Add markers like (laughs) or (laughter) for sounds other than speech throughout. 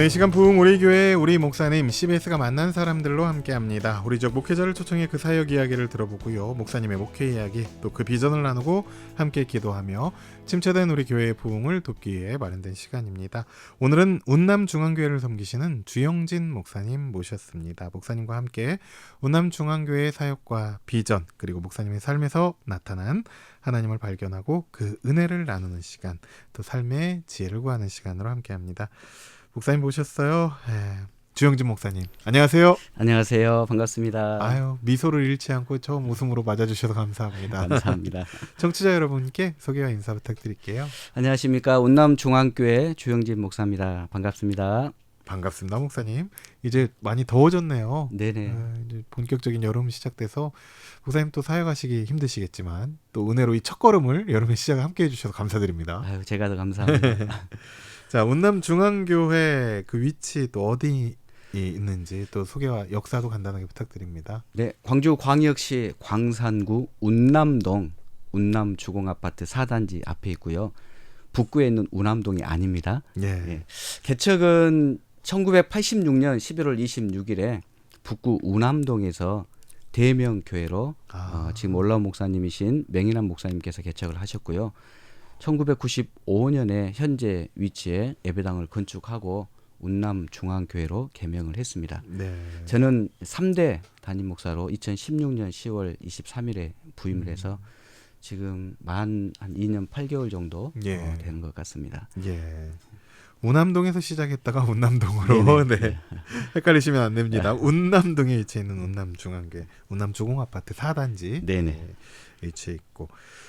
네, 이 시간 부흥 우리 교회 우리 목사님 CBS가 만난 사람들로 함께합니다. 우리 적 목회자를 초청해 그 사역 이야기를 들어보고요. 목사님의 목회 이야기 또 그 비전을 나누고 함께 기도하며 침체된 우리 교회의 부흥을 돕기 위해 마련된 시간입니다. 오늘은 운남 중앙교회를 섬기시는 주영진 목사님 모셨습니다. 목사님과 함께 운남 중앙교회의 사역과 비전 그리고 목사님의 삶에서 나타난 하나님을 발견하고 그 은혜를 나누는 시간 또 삶의 지혜를 구하는 시간으로 함께합니다. 목사님 모셨어요. 예, 주영진 목사님. 안녕하세요. 안녕하세요. 반갑습니다. 아유 미소를 잃지 않고 처음 웃음으로 맞아주셔서 감사합니다. 감사합니다. (laughs) 청취자 여러분께 소개와 인사 부탁드릴게요. 안녕하십니까. 운남 중앙교회 주영진 목사입니다. 반갑습니다. 반갑습니다, 목사님. 이제 많이 더워졌네요. 네네. 아, 이제 본격적인 여름 시작돼서 목사님 또 사역하시기 힘드시겠지만 또 은혜로 이 첫 걸음을 여름의 시작을 함께 해주셔서 감사드립니다. 아유, 제가 더 감사합니다. (laughs) 자, 운남 중앙교회 그 위치 또 어디 있는지 또 소개와 역사도 간단하게 부탁드립니다. 네, 광주 광역시 광산구 운남동 운남 주공 아파트 4단지 앞에 있고요. 북구에 있는 운암동이 아닙니다. 예. 예. 개척은 1986년 11월 26일에 북구 운암동에서 대명 교회로 아. 어, 지금 올라온 목사님이신 맹인한 목사님께서 개척을 하셨고요. 1995년에 현재 위치에 예배당을 건축하고 운남 중앙교회로 개명을 했습니다. 네. 저는 3대 담임 목사로 2016년 10월 23일에 부임을 해서 지금 만 한 2년 8개월 정도 예. 어, 되는 것 같습니다. 예. 운남동에서 시작했다가 운남동으로 네네. (laughs) 네. 헷갈리시면 안 됩니다. 운남동에 위치해 있는 운남중앙교회, 운남주공아파트 4단지 네네. 위치해 있고.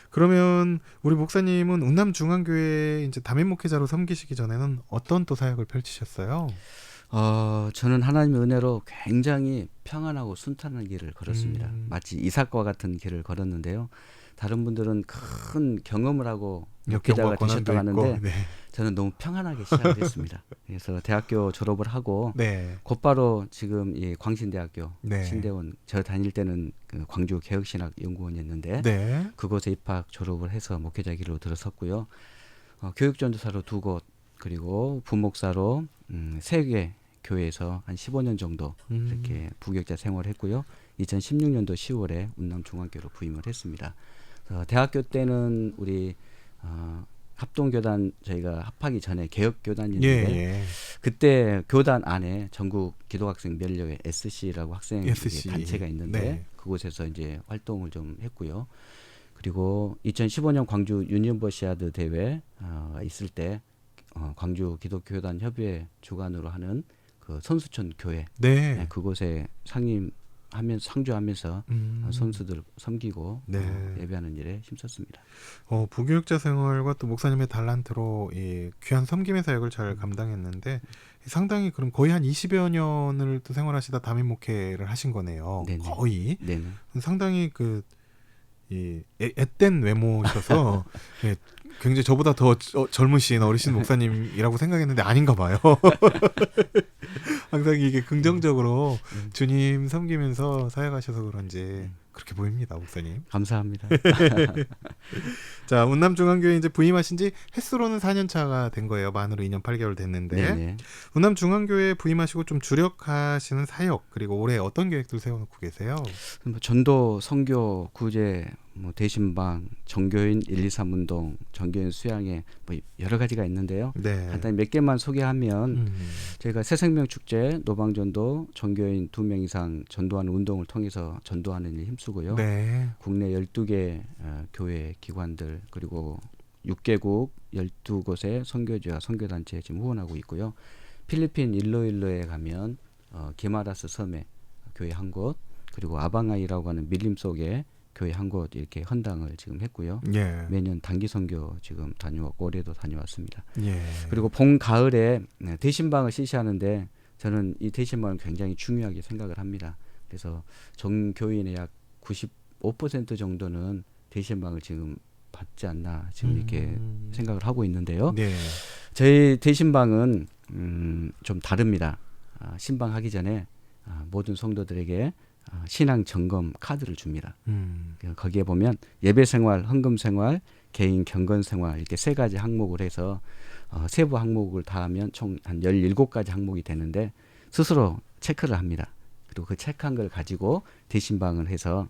그러면 우리 목사님은 운남중앙교회 이제 담임 목회자로 섬기시기 전에는 어떤 또 사역을 펼치셨어요? 어, 저는 하나님의 은혜로 굉장히 평안하고 순탄한 길을 걸었습니다. 음. 마치 이삭과 같은 길을 걸었는데요. 다른 분들은 큰 경험을 하고 목회자가 되셨다고 하는데. 네. 저는 너무 평안하게 시작했습니다. (laughs) 그래서 대학교 졸업을 하고 네. 곧바로 지금 이 광신대학교 네. 신대원 저 다닐 때는 그 광주 개혁신학 연구원이었는데 네. 그곳에 입학 졸업을 해서 목회자 길로 들어섰고요. 어, 교육전도사로 두 곳 그리고 부목사로 음, 세개 교회에서 한 15년 정도 음. 이렇게 부교육자 생활했고요. 2016년도 10월에 운남 중앙교로 부임을 했습니다. 그래서 대학교 때는 우리 어, 합동교단 저희가 합하기 전에 예, 개혁교단이었는데 예. 그때 교단 안에 전국 기도학생 면력회 SC라고 학생 SC. 단체가 있는데 네. 그곳에서 이제 활동을 좀 했고요. 그리고 2015년 광주 유니버시아드 대회 어, 있을 때 어, 광주 기독교단 협의회 주관으로 하는 그 선수촌 교회 네. 네, 그곳에 상임 하면서 상주하면서 음. 어, 선수들 섬기고 네. 어, 예배하는 일에 힘썼습니다. 어, 부교육자 생활과 또 목사님의 달란트로 이 귀한 섬김의 사역을 잘 감당했는데 상당히 그럼 거의 한 20여 년을 또 생활하시다 담임 목회를 하신 거네요. 네네. 거의 네. 상당히 그 이 앳된 외모셔서 (laughs) 예, 굉장히 저보다 더 저- 젊으신 어리신 목사님이라고 생각했는데 아닌가 봐요. (laughs) 항상 이게 긍정적으로 음. 주님 섬기면서 사역하셔서 그런지 그렇게 보입니다, 목사님. 감사합니다. (laughs) 자, 운남중앙교회 이제 부임하신 지 횟수로는 4년 차가 된 거예요. 만으로 2년 8개월 됐는데 네네. 운남중앙교회 부임하시고 좀 주력하시는 사역 그리고 올해 어떤 계획들 세워놓고 계세요? 뭐 전도, 선교, 구제, 뭐 대신방, 정교인 1, 2, 3 운동, 정교인 수양회 뭐 여러 가지가 있는데요. 네. 간단히 몇 개만 소개하면 음. 저희가 새생명 축제, 노방전도, 전교인 두 명 이상 전도하는 운동을 통해서 전도하는 일 힘쓰고요. 네. 국내 12개 어, 교회 기관들 그리고 6개국 12곳의 선교지와 선교단체에 지금 후원하고 있고요. 필리핀 일로일로에 가면 어, 게마라스 섬에 교회 한 곳, 그리고 아방아이라고 하는 밀림 속에 교회 한 곳 이렇게 헌당을 지금 했고요. 예. 매년 단기 선교 지금 다녀왔고 올해도 다녀왔습니다. 예. 그리고 봄 가을에 네, 대신방을 실시하는데 저는 이 대신방을 굉장히 중요하게 생각을 합니다. 그래서 전 교인의 약 95% 정도는 대신방을 지금 받지 않나 지금 이렇게 음. 생각을 하고 있는데요. 네. 저희 대신방은 음, 좀 다릅니다. 아, 신방하기 전에 아, 모든 성도들에게 아, 신앙 점검 카드를 줍니다. 음. 그 거기에 보면 예배 생활, 헌금 생활, 개인 경건 생활 이렇게 세 가지 항목을 해서 어, 세부 항목을 다 하면 총한 17가지 항목이 되는데 스스로 체크를 합니다. 그리고 그 체크한 걸 가지고 대신방을 해서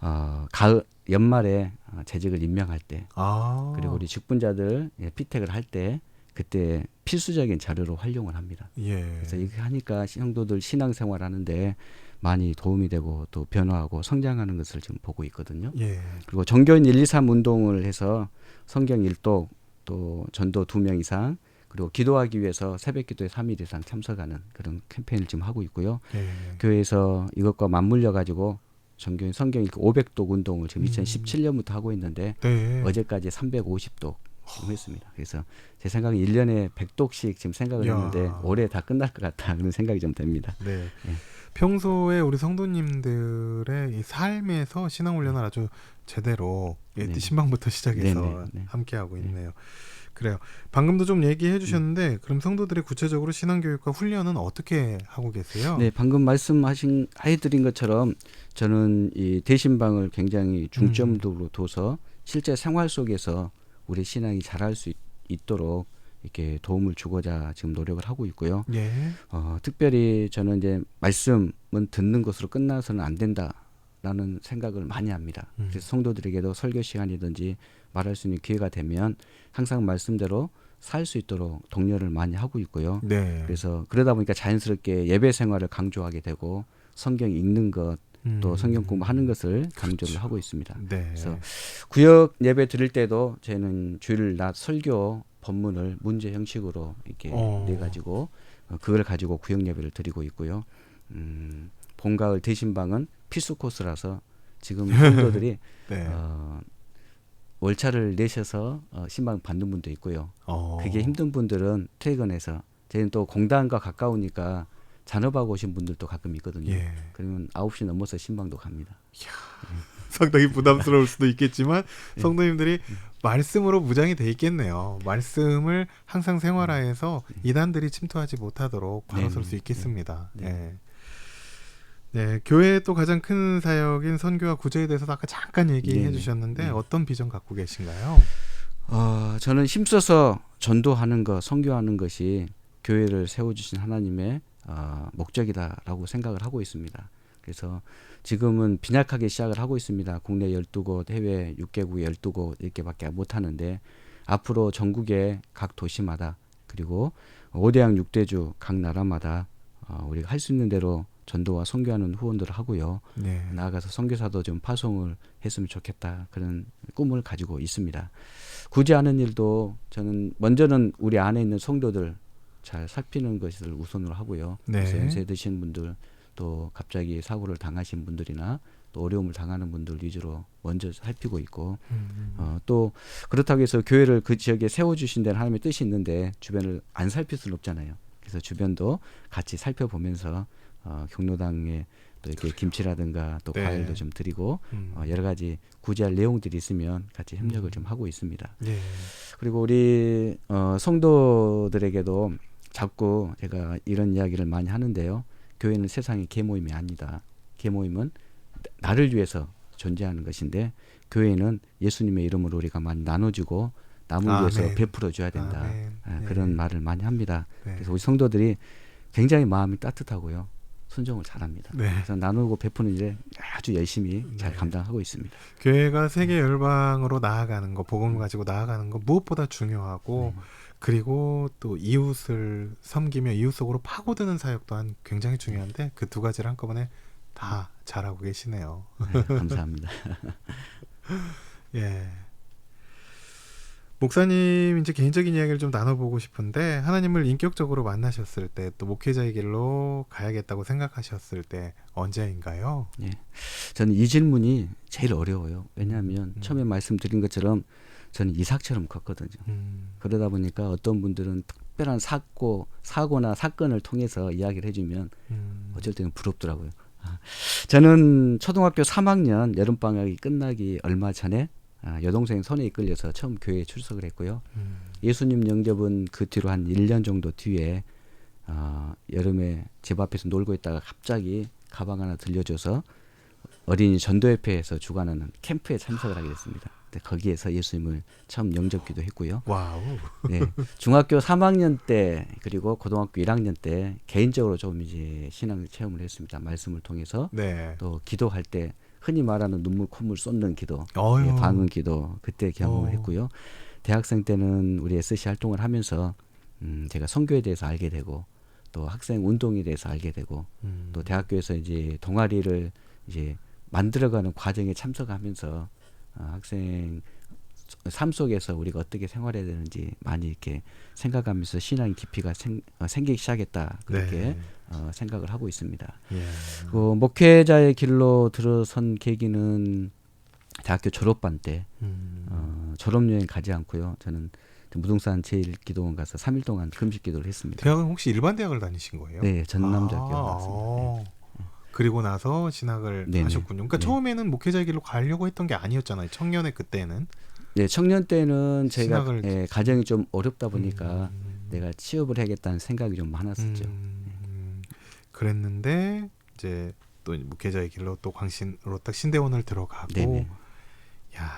어, 가을 연말에 어, 재직을 임명할 때 아. 그리고 우리 직분자들 예, 피택을 할 때 그때 필수적인 자료로 활용을 합니다. 예. 그래서 이렇게 하니까 성도들 신앙생활 하는데 많이 도움이 되고 또 변화하고 성장하는 것을 지금 보고 있거든요. 예. 그리고 종교인 1, 2, 3 운동을 해서 성경 일독 또 전도 두명 이상 그리고 기도하기 위해서 새벽 기도에 3일 이상 참석하는 그런 캠페인을 지금 하고 있고요. 예. 교회에서 이것과 맞물려 가지고 종교인 성경 읽기 500독 운동을 지금 음. 2017년부터 하고 있는데 네. 어제까지 350독 지금 했습니다. 그래서 제 생각에 1년에 100독씩 지금 생각을 야. 했는데 올해 다 끝날 것 같다 그런 생각이 좀 됩니다. 네. 예. 평소에 우리 성도님들의 이 삶에서 신앙 훈련을 아주 제대로 예, 네. 신방부터 시작해서 네, 네, 네. 함께 하고 네. 있네요. 그래요. 방금도 좀 얘기해 음. 주셨는데 그럼 성도들이 구체적으로 신앙 교육과 훈련은 어떻게 하고 계세요? 네, 방금 말씀하신 해드린 것처럼 저는 이 대신방을 굉장히 중점으로 둬서 실제 생활 속에서 우리 신앙이 자랄 수 있, 있도록 이렇게 도움을 주고자 지금 노력을 하고 있고요. 예. 어, 특별히 저는 이제 말씀은 듣는 것으로 끝나서는 안 된다라는 생각을 많이 합니다. 음. 그래서 성도들에게도 설교 시간이든지 말할 수 있는 기회가 되면 항상 말씀대로 살 수 있도록 독려를 많이 하고 있고요. 네. 그래서 그러다 보니까 자연스럽게 예배 생활을 강조하게 되고 성경 읽는 것또 음. 성경 공부하는 것을 강조를 그렇죠. 하고 있습니다. 네. 그래서 구역 예배 드릴 때도 저희는 주일 낮 설교 본문을 문제 형식으로 이렇게 어. 내 가지고 어, 그걸 가지고 구역 예배를 드리고 있고요. 음, 봄 가을 대신방은 필수 코스라서 지금 (laughs) 성도들이 네. 어, 월차를 내셔서 어, 신방 받는 분도 있고요. 어. 그게 힘든 분들은 퇴근해서 저희는 또 공단과 가까우니까 잔업하고 오신 분들도 가끔 있거든요. 예. 그러면 9시 넘어서 신방도 갑니다. 상당히 부담스러울 수도 있겠지만 (laughs) 예. 성도님들이 말씀으로 무장이 돼 있겠네요. 말씀을 항상 생활화해서 이단들이 침투하지 못하도록 음. 네, 수 있겠습니다. 네. 네. 네, 교회의 또 가장 큰 사역인 선교와 구제에 대해서도 아까 잠깐 얘기해 네네. 주셨는데 네. 어떤 비전 갖고 계신가요? 어, 저는 힘써서 전도하는 것, 선교하는 것이 교회를 세워주신 하나님의 어, 목적이다라고 생각을 하고 있습니다. 그래서 지금은 빈약하게 시작을 하고 있습니다. 국내 12곳, 해외 6개국 12곳 이렇게밖에 못 하는데 앞으로 전국의 각 도시마다 그리고 5대양 6대주 각 나라마다 어, 우리가 할 수 있는 대로 전도와 선교하는 후원들을 하고요. 네. 나아가서 선교사도 좀 파송을 했으면 좋겠다 그런 꿈을 가지고 있습니다. 굳이 하는 일도 저는 먼저는 우리 안에 있는 성도들 잘 살피는 것을 우선으로 하고요. 네. 그래서 연세 드신 분들 또 갑자기 사고를 당하신 분들이나 또 어려움을 당하는 분들 위주로 먼저 살피고 있고 음, 어, 또 그렇다고 해서 교회를 그 지역에 세워주신 데는 하나님의 뜻이 있는데 주변을 안 살필 수는 없잖아요. 그래서 주변도 같이 살펴보면서 어, 경로당에 또 이렇게 김치라든가 또 네. 과일도 좀 드리고 음. 어, 여러 가지 구제할 내용들이 있으면 같이 협력을 음. 좀 하고 있습니다. 예. 그리고 우리 어, 성도들에게도 자꾸 제가 이런 이야기를 많이 하는데요. 교회는 세상의 계모임이 아니다. 계모임은 나- 나를 위해서 존재하는 것인데 교회는 예수님의 이름으로 우리가 많이 나눠주고 남을 아멘. 위해서 베풀어 줘야 된다. 아멘. 아, 네. 그런 말을 많이 합니다. 네. 그래서 우리 성도들이 굉장히 마음이 따뜻하고요. 순종을 잘합니다. 네. 그래서 나누고 베푸는 일에 아주 열심히 잘 네. 감당하고 있습니다. 교회가 세계 열방으로 나아가는 거, 복음을 가지고 나아가는 거 무엇보다 중요하고 네. 그리고 또 이웃을 섬기며 이웃 속으로 파고드는 사역 또한 굉장히 중요한데 그 두 가지를 한꺼번에 다 잘하고 계시네요. 네, 감사합니다. (laughs) 예. 목사님 이제 개인적인 이야기를 좀 나눠보고 싶은데 하나님을 인격적으로 만나셨을 때 또 목회자의 길로 가야겠다고 생각하셨을 때 언제인가요? 예. 저는 이 질문이 제일 어려워요. 왜냐하면 음. 처음에 말씀드린 것처럼 저는 이삭처럼 컸거든요. 음, 그러다 보니까 어떤 분들은 특별한 사고, 사고나 사건을 통해서 이야기를 해주면 음, 어쩔 때는 부럽더라고요. 아, 저는 초등학교 3학년 여름 방학이 끝나기 얼마 전에 아, 여동생 손에 이끌려서 처음 교회에 출석을 했고요. 음, 예수님 영접은 그 뒤로 한 1년 정도 뒤에 어, 여름에 집 앞에서 놀고 있다가 갑자기 가방 하나 들려줘서 어린이 전도협회에서 주관하는 캠프에 참석을 하게 됐습니다. 근데 거기에서 예수님을 처음 영접기도 했고요. 와우. 네, 중학교 3학년 때 그리고 고등학교 1학년 때 개인적으로 좀 이제 신앙 체험을 했습니다. 말씀을 통해서 네. 또 기도할 때 흔히 말하는 눈물 콧물 쏟는 기도. 예, 방언 기도 그때 경험을 어. 했고요. 대학생 때는 우리 SC 활동을 하면서 음, 제가 선교에 대해서 알게 되고 또 학생 운동에 대해서 알게 되고 음. 또 대학교에서 이제 동아리를 이제 만들어가는 과정에 참석하면서 어, 학생 삶 속에서 우리가 어떻게 생활해야 되는지 많이 이렇게 생각하면서 신앙 깊이가 생, 어, 생기기 시작했다 그렇게 네. 어, 생각을 하고 있습니다. 예. 그 목회자의 길로 들어선 계기는 대학교 졸업반 때 음. 어, 졸업여행 가지 않고요. 저는 무등산 제일기도원 가서 3일 동안 금식 기도를 했습니다. 대학은 혹시 일반 대학을 다니신 거예요? 네, 전남대학교 아, 나왔습니다. 네. 어. 그리고 나서 신학을 네네. 하셨군요. 그러니까 네. 처음에는 목회자의 길로 가려고 했던 게 아니었잖아요. 청년의 그때는. 네, 청년 때는 제가 신학을 예, 가정이 좀 어렵다 보니까 음. 내가 취업을 해야겠다는 생각이 좀 많았었죠. 음, 그랬는데 이제 또 목회자의 길로 또 광신으로 딱 신대원을 들어가고 네네. 야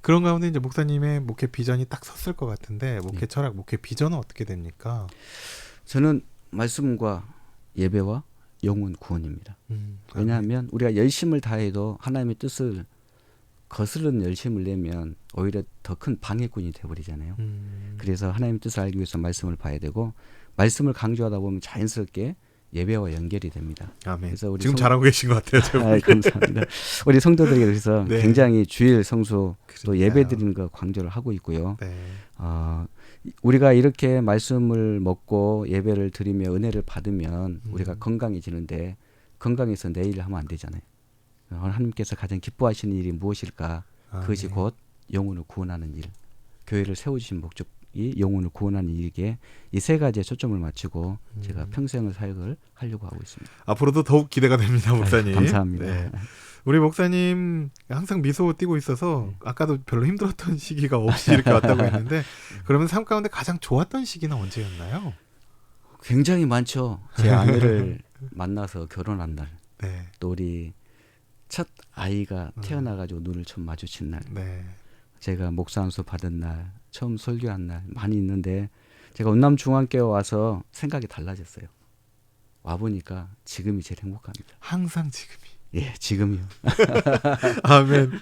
그런 가운데 이제 목사님의 목회 비전이 딱 섰을 것 같은데 목회 네. 철학, 목회 비전은 어떻게 됩니까? 저는 말씀과 예배와 영혼 구원입니다. 음, 왜냐하면 우리가 열심을 다해도 하나님의 뜻을 거스르는 열심을 내면 오히려 더 큰 방해꾼이 되어버리잖아요. 음, 그래서 하나님 뜻을 알기 위해서 말씀을 봐야 되고 말씀을 강조하다 보면 자연스럽게 예배와 연결이 됩니다. 아멘. 그래서 우리 지금 성- 잘하고 계신 것 같아요. 저 (laughs) 아, 감사합니다. 우리 성도들에게 그래서 네. 굉장히 주일 성수 또. 예배 드리는 거 강조를 하고 있고요. 네. 어, 우리가 이렇게 말씀을 먹고 예배를 드리며 은혜를 받으면 음. 우리가 건강해지는데 건강해서 내일 하면 안 되잖아요. 어, 하나님께서 가장 기뻐하시는 일이 무엇일까? 그것이 아멘. 곧 영혼을 구원하는 일. 교회를 세워주신 목적이 영혼을 구원하는 일이기에 이 세 가지에 초점을 맞추고 제가 음. 평생을 사역을 하려고 하고 있습니다. 앞으로도 더욱 기대가 됩니다, 목사님. 아유, 감사합니다. 네. 우리 목사님 항상 미소 띄고 있어서 네. 아까도 별로 힘들었던 (laughs) 시기가 없이 이렇게 왔다고 (laughs) 했는데 그러면 삶 가운데 가장 좋았던 시기는 언제였나요? 굉장히 많죠. 제 아내를 (laughs) 만나서 결혼한 날, 네, 또 우리 첫 아이가 음. 태어나가지고 눈을 처음 마주친 날, 네, 제가 목사 안수 받은 날, 처음 설교한 날 많이 있는데 제가 운남 중앙교회 와서 생각이 달라졌어요. 와 보니까 지금이 제일 행복합니다. 항상 지금이. 예, 지금이요. (laughs) 아멘.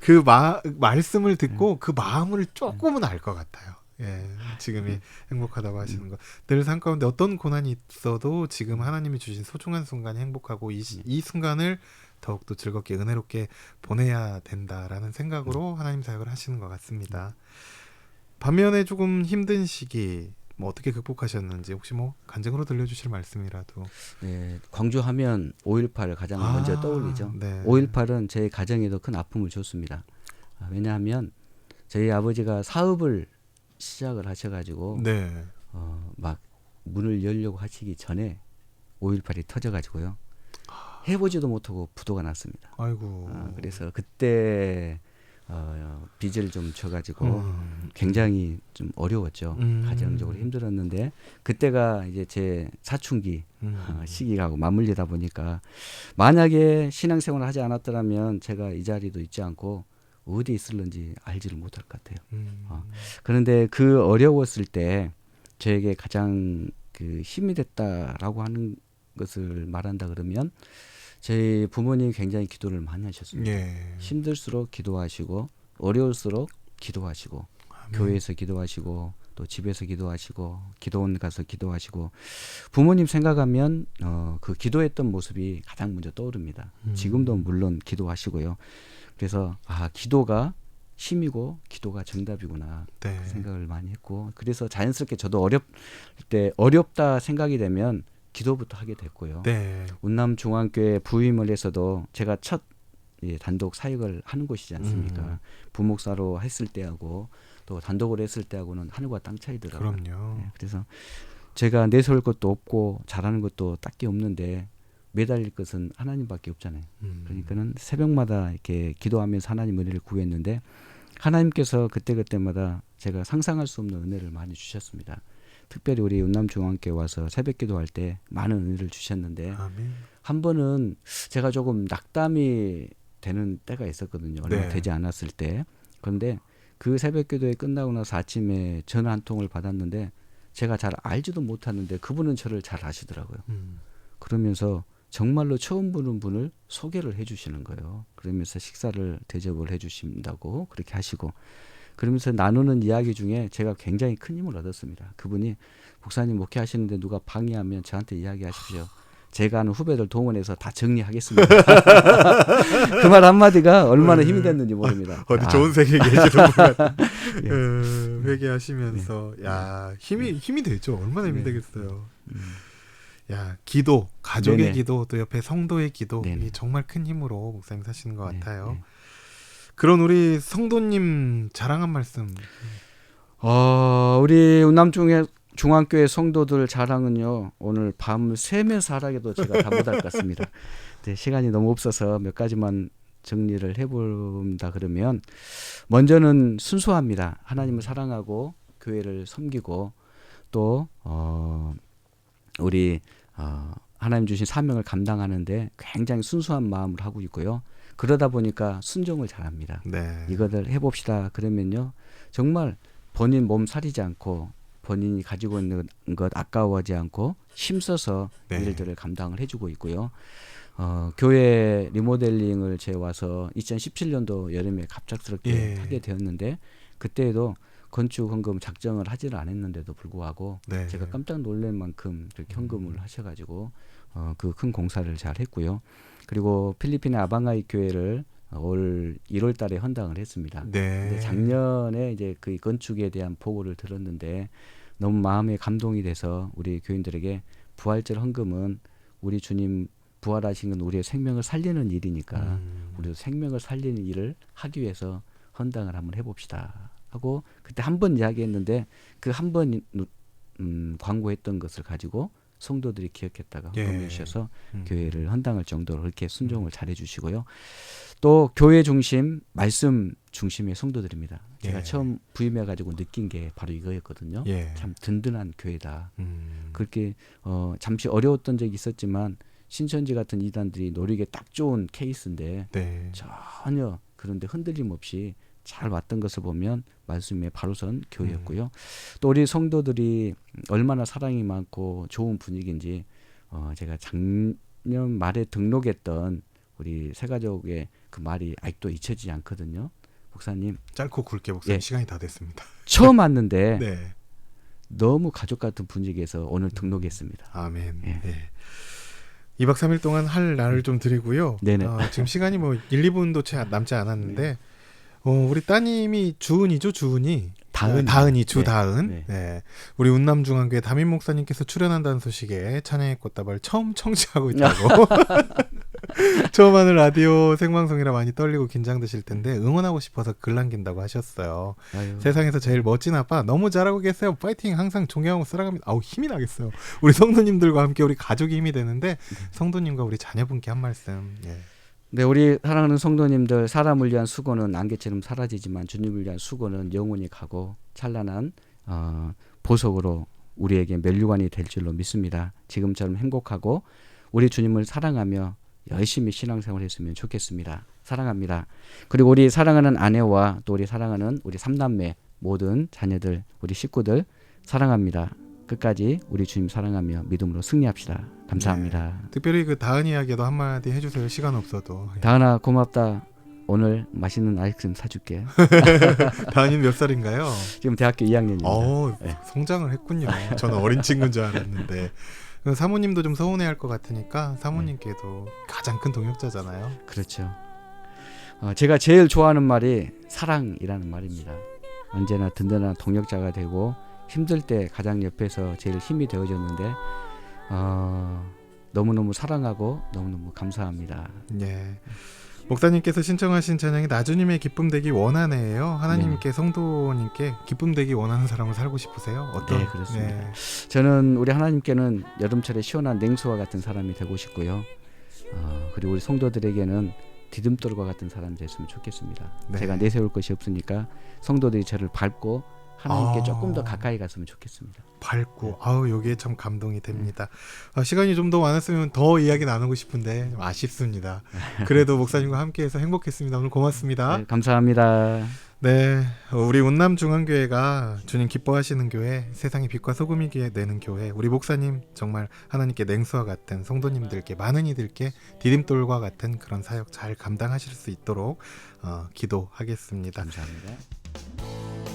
그 마, 말씀을 듣고 그 마음을 조금은 알 것 같아요. 예, 지금이 행복하다고 하시는 거. 늘 삶 가운데 어떤 고난이 있어도 지금 하나님이 주신 소중한 순간이 행복하고 이, 시- 이 순간을 더욱더 즐겁게 은혜롭게 보내야 된다라는 생각으로 하나님 사역을 하시는 것 같습니다. 반면에 조금 힘든 시기 뭐 어떻게 극복하셨는지 혹시 뭐 간증으로 들려주실 말씀이라도 예, 광주하면 5.18을 가장 먼저 아, 떠올리죠. 네. 5.18은 제 가정에도 큰 아픔을 줬습니다. 아, 왜냐하면 저희 아버지가 사업을 시작을 하셔가지고 네. 어, 막 문을 열려고 하시기 전에 5.18이 터져가지고요. 해보지도 못하고 부도가 났습니다. 아이고. 아, 그래서 그때 어, 빚을 좀 져가지고 음. 굉장히 좀 어려웠죠. 음. 가정적으로 힘들었는데 그때가 이제 제 사춘기 음. 어, 시기하고 맞물리다 보니까 만약에 신앙생활을 하지 않았더라면 제가 이 자리도 있지 않고 어디 있을런지 알지를 못할 것 같아요. 음. 어. 그런데 그 어려웠을 때 저에게 가장 그 힘이 됐다라고 하는 것을 말한다 그러면 저희 부모님이 굉장히 기도를 많이 하셨습니다. 예. 힘들수록 기도하시고 어려울수록 기도하시고 아멘. 교회에서 기도하시고 또 집에서 기도하시고 기도원 가서 기도하시고 부모님 생각하면 어, 그 기도했던 모습이 가장 먼저 떠오릅니다. 음. 지금도 물론 기도하시고요. 그래서 아 기도가 힘이고 기도가 정답이구나 네. 그 생각을 많이 했고 그래서 자연스럽게 저도 어렵 때 어렵다 생각이 되면 기도부터 하게 됐고요. 네. 운남 중앙교회 부임을 해서도 제가 첫 예, 단독 사역을 하는 곳이지 않습니까? 음. 부목사로 했을 때하고 또 단독으로 했을 때하고는 하늘과 땅 차이더라고요. 그럼요. 예, 그래서 제가 내세울 것도 없고 잘하는 것도 딱히 없는데 매달릴 것은 하나님밖에 없잖아요. 음. 그러니까는 새벽마다 이렇게 기도하면서 하나님 은혜를 구했는데 하나님께서 그때 그때마다 제가 상상할 수 없는 은혜를 많이 주셨습니다. 특별히 우리 운남 중앙교회 와서 새벽 기도 할 때 많은 은혜를 주셨는데 아멘. 한 번은 제가 조금 낙담이 되는 때가 있었거든요. 얼마 네. 되지 않았을 때. 그런데 그 새벽 기도회 끝나고 나서 아침에 전화 한 통을 받았는데 제가 잘 알지도 못하는데 그분은 저를 잘 아시더라고요. 음. 그러면서 정말로 처음 보는 분을 소개를 해 주시는 거예요. 그러면서 식사를 대접을 해 주신다고 그렇게 하시고 그러면서 나누는 이야기 중에 제가 굉장히 큰 힘을 얻었습니다. 그분이 목사님 목회하시는데 누가 방해하면 저한테 이야기하십시오. 제가 아는 후배들 동원해서 다 정리하겠습니다. (laughs) 그 말 한마디가 얼마나 힘이 됐는지 모릅니다. 어디 아, 좋은 세계에 계시는 분 같- 예. 어, 회개하시면서 야 힘이 힘이 되죠. 얼마나 힘이 네. 되겠어요. 음, 야 기도 가족의 네네. 기도 또 옆에 성도의 기도. 이 정말 큰 힘으로 목사님 사시는 것 네, 같아요. 네. 그런 우리 성도님 자랑한 말씀. 어, 우리 운남 중에 중앙교회 성도들 자랑은요 오늘 새면서 하라게도 제가 다 못할 것 같습니다. (laughs) 네, 시간이 너무 없어서 몇 가지만 정리를 해본다 그러면 먼저는 순수합니다. 하나님을 사랑하고 교회를 섬기고 또 어, 우리 어, 하나님 주신 사명을 감당하는데 굉장히 순수한 마음을 하고 있고요. 그러다 보니까 순종을 잘합니다. 네. 이거를 해봅시다. 그러면요, 정말 본인 몸 사리지 않고 본인이 가지고 있는 것 아까워하지 않고 힘써서 네. 일들을 감당을 해주고 있고요. 어, 교회 리모델링을 제 와서 2017년도 여름에 갑작스럽게 예. 하게 되었는데 그때에도 건축 헌금 작정을 하지를 않았는데도 불구하고 네. 제가 깜짝 놀랄 만큼 이렇게 헌금을 하셔가지고 어, 그 큰 공사를 잘 했고요. 그리고 필리핀의 아방아이 교회를 올 1월 달에 헌당을 했습니다. 네. 작년에 이제 그 건축에 대한 보고를 들었는데 너무 마음에 감동이 돼서 우리 교인들에게 부활절 헌금은 우리 주님 부활하신 건 우리의 생명을 살리는 일이니까 음. 우리도 생명을 살리는 일을 하기 위해서 헌당을 한번 해봅시다 하고 그때 한 번 이야기했는데 그 한 번 음, 광고했던 것을 가지고 성도들이 기억했다가 예. 헌금해 주셔서 음. 교회를 헌당할 정도로 그렇게 순종을 잘해 주시고요. 또 교회 중심 말씀 중심의 성도들입니다. 제가 예. 처음 부임해 가지고 느낀 게 바로 이거였거든요. 예. 참 든든한 교회다. 음. 그렇게 어 잠시 어려웠던 적이 있었지만 신천지 같은 이단들이 노리기에 딱 좋은 케이스인데 네. 전혀 그런데 흔들림 없이 잘 왔던 것을 보면 말씀에 바로선 교회였고요. 또 우리 성도들이 얼마나 사랑이 많고 좋은 분위기인지 어 제가 작년 말에 등록했던 우리 새가족의 그 말이 아직도 잊혀지지 않거든요. 목사님 짧고 굵게 목사님 예. 시간이 다 됐습니다. 처음 왔는데 (laughs) 네. 너무 가족 같은 분위기에서 오늘 등록했습니다. 아멘. 예. 네. 2박 3일 동안 할 날을 좀 드리고요. 네네. 어, 지금 시간이 뭐 1, 2분도 채 남지 않았는데 어, 우리 따님이 주은이죠, 주은이. 다은이. 어, 다은이 네. 주다은. 네. 네. 우리 운남중앙교회 담임 목사님께서 출연한다는 소식에 찬양의 꽃다발 처음 청취하고 있다고. (laughs) 처음 하는 라디오 생방송이라 많이 떨리고 긴장되실 텐데 응원하고 싶어서 글 남긴다고 하셨어요. 아유, 세상에서 제일 멋진 아빠 너무 잘하고 계세요. 파이팅 항상 존경하고 사랑합니다. 아우 힘이 나겠어요. 우리 성도님들과 함께 우리 가족이 힘이 되는데 성도님과 우리 자녀분께 한 말씀. 예. 네, 우리 사랑하는 성도님들, 사람을 위한 수고는 안개처럼 사라지지만 주님을 위한 수고는 영원히 가고 찬란한 어, 보석으로 우리에게 멸류관이 될 줄로 믿습니다. 지금처럼 행복하고 우리 주님을 사랑하며 열심히 신앙생활 했으면 좋겠습니다. 사랑합니다. 그리고 우리 사랑하는 아내와 또 우리 사랑하는 우리 삼남매 모든 자녀들, 우리 식구들 사랑합니다. 끝까지 우리 주님 사랑하며 믿음으로 승리합시다. 감사합니다. 특별히 그 다은 이야기도 한마디 해주세요. 시간 없어도. 예. 다은아 고맙다. 오늘 맛있는 아이스크림 사줄게. (laughs) 다은이는 몇 살인가요? 지금 대학교 2학년입니다. 어, 네. 성장을 했군요. 저는 어린 친구인 줄 알았는데. 그 사모님도 좀 서운해할 것 같으니까 사모님께도 가장 큰 동역자잖아요. 그렇죠. 어, 제가 제일 좋아하는 말이 사랑이라는 말입니다. 언제나 든든한 동역자가 되고 힘들 때 가장 옆에서 제일 힘이 되어줬는데 어, 너무너무 사랑하고 너무너무 감사합니다. 예. 목사님께서 신청하신 찬양이 나주님의 기쁨 되기 원하네요. 하나님께 성도님께 기쁨 되기 원하는 사람을 살고 싶으세요? 어떤? 네, 그렇습니다. 저는 우리 하나님께는 여름철에 시원한 냉수와 같은 사람이 되고 싶고요. 어, 그리고 우리 성도들에게는 디딤돌과 같은 사람이 됐으면 좋겠습니다. 네. 제가 내세울 것이 없으니까 성도들이 저를 밟고 하나님께 아. 조금 더 가까이 갔으면 좋겠습니다. 밝고 아우 여기에 참 감동이 됩니다. 아, 시간이 좀 더 많았으면 더 이야기 나누고 싶은데 좀 아쉽습니다. (laughs) 그래도 목사님과 함께해서 행복했습니다. 오늘 고맙습니다. 네, 감사합니다. 네, 우리 운남 중앙교회가 주님 기뻐하시는 교회, 세상의 빛과 소금이기에 내는 교회. 우리 목사님 정말 하나님께 냉수와 같은 성도님들께 많은 이들께 디딤돌과 같은 그런 사역 잘 감당하실 수 있도록 어, 기도하겠습니다. 감사합니다.